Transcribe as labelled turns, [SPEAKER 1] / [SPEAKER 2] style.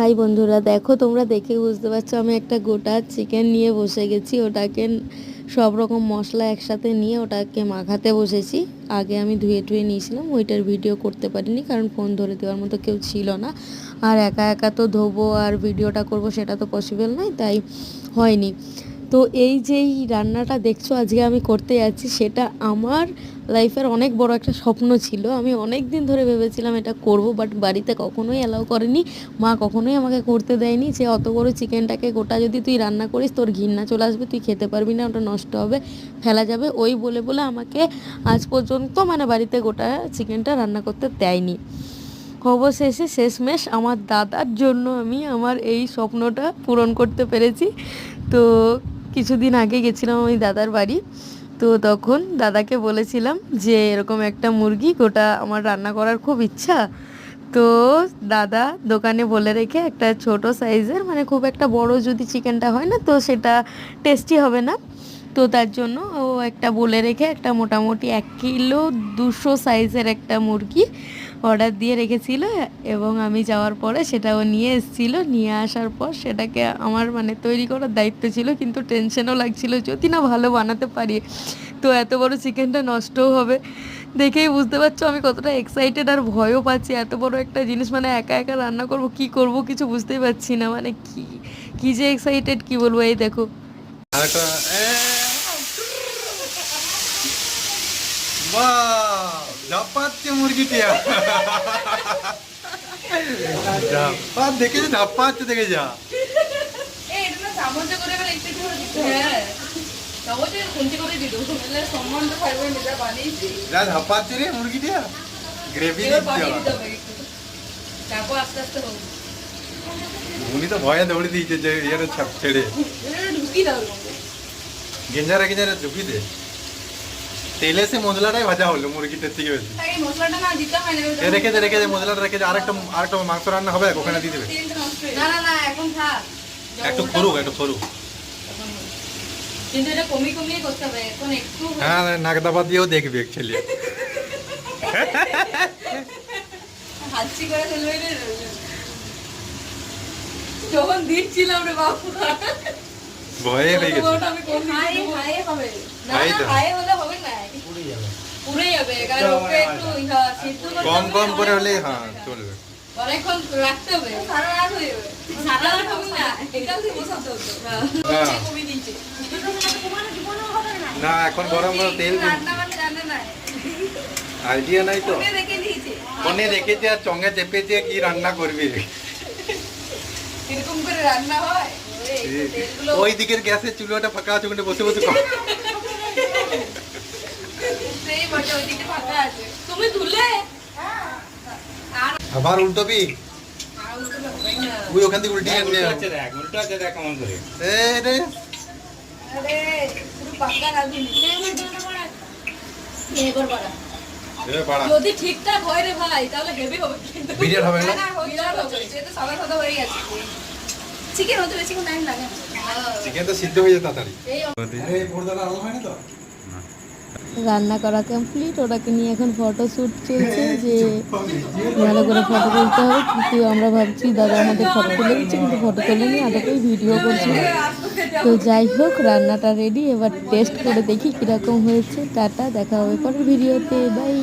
[SPEAKER 1] High বন্ধুরা, দেখো তোমরা দেখে বুঝতে পারছ আমি একটা গোটা চিকেন নিয়ে বসে গেছি। ওটাকে সব রকম মশলা একসাথে নিয়ে ওটাকে মাখাতে বসেছি। আগে আমি ধুয়ে টুয়ে নিয়েছিলাম, ওইটার ভিডিও করতে পারিনি কারণ ফোন ধরে দেওয়ার মতো কেউ ছিল না। আর একা একা তো ধোবো আর ভিডিওটা করব সেটা তো পসিবল নয়, তাই হয়নি। তো এই যেই রান্নাটা দেখছ আজকে আমি করতে যাচ্ছি, সেটা আমার লাইফের অনেক বড় একটা স্বপ্ন ছিল। আমি অনেক দিন ধরে ভেবেছিলাম এটা করব বাট বাড়িতে কখনোই অ্যালাউ করেনি। মা কখনোই আমাকে করতে দেয়নি। যে অত বড় চিকেনটাকে গোটা যদি তুই রান্না করিস, তোর ঘিন্না চলে আসবে, তুই খেতে পারবি না, ওটা নষ্ট হবে, ফেলা যাবে। ওই বলে বলে আমাকে আজ পর্যন্ত মানে বাড়িতে গোটা চিকেনটা রান্না করতে দেয়নি। অবশেষে শেষমেশ আমার দাদার জন্য আমি আমার এই স্বপ্নটা পূরণ করতে পেরেছি। তো কিছুদিন আগে গেছিলাম আমি দাদার বাড়ি। তো তখন দাদাকে বলেছিলাম যে, এরকম একটা মুরগি, গোটা আমার রান্না করার খুব ইচ্ছা। তো দাদা দোকানে বলে রেখে একটা ছোট সাইজের মানে খুব একটা বড় যদি চিকেনটা হয় না, তো সেটা টেস্টি হবে না। তো তার জন্য ও একটা বলে রেখে একটা মোটামুটি এক কিলো দুশো সাইজের একটা মুরগি অর্ডার দিয়ে রেখেছিল এবং আমি যাওয়ার পরে সেটা ও নিয়ে এসেছিল। নিয়ে আসার পর সেটাকে আমার মানে তৈরি করার দায়িত্ব ছিল, কিন্তু টেনশনও লাগছিল যদি না ভালো বানাতে পারি, তো এত বড় চিকেনটা নষ্টও হবে। দেখেই বুঝতে পারছ আমি কতটা এক্সাইটেড আর ভয়ও পাচ্ছি। এত বড় একটা জিনিস মানে একা একা রান্না করব, কি করব কিছু বুঝতেই পারছি না। মানে কি কি যে এক্সাইটেড কি বলব? এই দেখো
[SPEAKER 2] আরেকটা এ, বাহ ধাপ্পাচ্ছে মুরগিটিয়া ধাপ্পা দেখে যা ধাপ্পাচ্ছে দেখে যা ধাপ্পাচ্ছে রে মুরগিটিয়া গ্রেভি উনি তো ভয়ে দৌড়ে দিয়েছে যে ইয়ে ছাপ ছেড়ে। গেঞ্জারে গেঞ্জারে ঢুকি দে তেলে সে মশলাটাই ভাজা হলো মুরগিটার থেকে বেশি।
[SPEAKER 3] তাই মশলাটা না দিতে হয় না
[SPEAKER 2] রেখে দে রেখে দে মশলাটা রেখে দে আরেকটা আরেকটা মাংস রান্না হবে ওখানে দিয়ে দেবে।
[SPEAKER 3] তেলটা নষ্ট হয়ে- না না না এখন থাক।
[SPEAKER 2] একটু করুক একটু করুক
[SPEAKER 3] এখন হবে। কিন্তু এটা কমিয়ে কমিয়ে করতে হবে এখন একটু
[SPEAKER 2] হ্যাঁ নাকদাবা দিয়েও দেখবে অ্যাকচুয়ালি
[SPEAKER 3] হাঁচি করে ফেলবে যখন দিচ্ছিলাম রে বাবু।
[SPEAKER 2] ভয়ে হয়ে গেছে।
[SPEAKER 3] আমি কমিয়ে হাই হাই হবে। না
[SPEAKER 2] হাই
[SPEAKER 3] না
[SPEAKER 2] তো।
[SPEAKER 3] হাই হলে হবে না পুড়ে যাবে কারণ ওকে একটু ইহা সিদ্ধ করতে
[SPEAKER 2] কম কম করে হলে হ্যাঁ চলবে
[SPEAKER 3] অনেকক্ষণ রাখতে হবে সারা রাত হয়ে যাবে। সারা রাত হবে না এখান থেকে বসাতে হতো
[SPEAKER 2] হ্যাঁ।
[SPEAKER 3] কমিয়ে দিচ্ছে
[SPEAKER 2] না এখন গরম গরম তেল
[SPEAKER 3] মানে
[SPEAKER 2] আইডিয়া নাই তো।
[SPEAKER 3] ফোনে দেখে
[SPEAKER 2] দেখেছে আর চঙ্গে চেপেছে কি রান্না করবে।
[SPEAKER 3] এরকম করে রান্না হয়?
[SPEAKER 2] ওই দিকের গ্যাসের চুলোটা ফাঁকা আছে ওখানে বসে বসে
[SPEAKER 3] ওইদিকে ফাঁকা আছে তুমি আর
[SPEAKER 2] আবার উল্টোবি
[SPEAKER 3] উল্টো
[SPEAKER 2] ওই ওখান থেকে উল্টিয়ে নিয়ে এ রে।
[SPEAKER 3] আরে পুরো পাক্কা রাঁধুনি এবার বাড়া যদি ঠিকঠাক হয় রে ভাই তাহলে হেভি হবে কিন্তু
[SPEAKER 2] বিরিয়ানি হবে না?
[SPEAKER 3] বিরাট হবে সাদা সাদা হয়ে গেছে চিকেন হতে বেশিক্ষণ টাইম লাগে না।
[SPEAKER 2] চিকেন তো সিদ্ধ হয়ে যায় তাড়াতাড়ি।
[SPEAKER 3] এই
[SPEAKER 2] এই পর্দাটা আলো হয় না তো?
[SPEAKER 1] রান্না করা কমপ্লিট ওটাকে নিয়ে এখন ফটো শ্যুট চলছে যে ভালো করে ফটো তুলতে হবে। কিন্তু আমরা ভাবছি, দাদা আমাদের ফটো তুলে দিচ্ছে, কিন্তু ফটো তুলেনি আগে ভিডিও করছি। তো যাই হোক, রান্নাটা রেডি এবার টেস্ট করে দেখি কীরকম হয়েছে। টাটা, দেখা হবে পরের ভিডিওতে বাই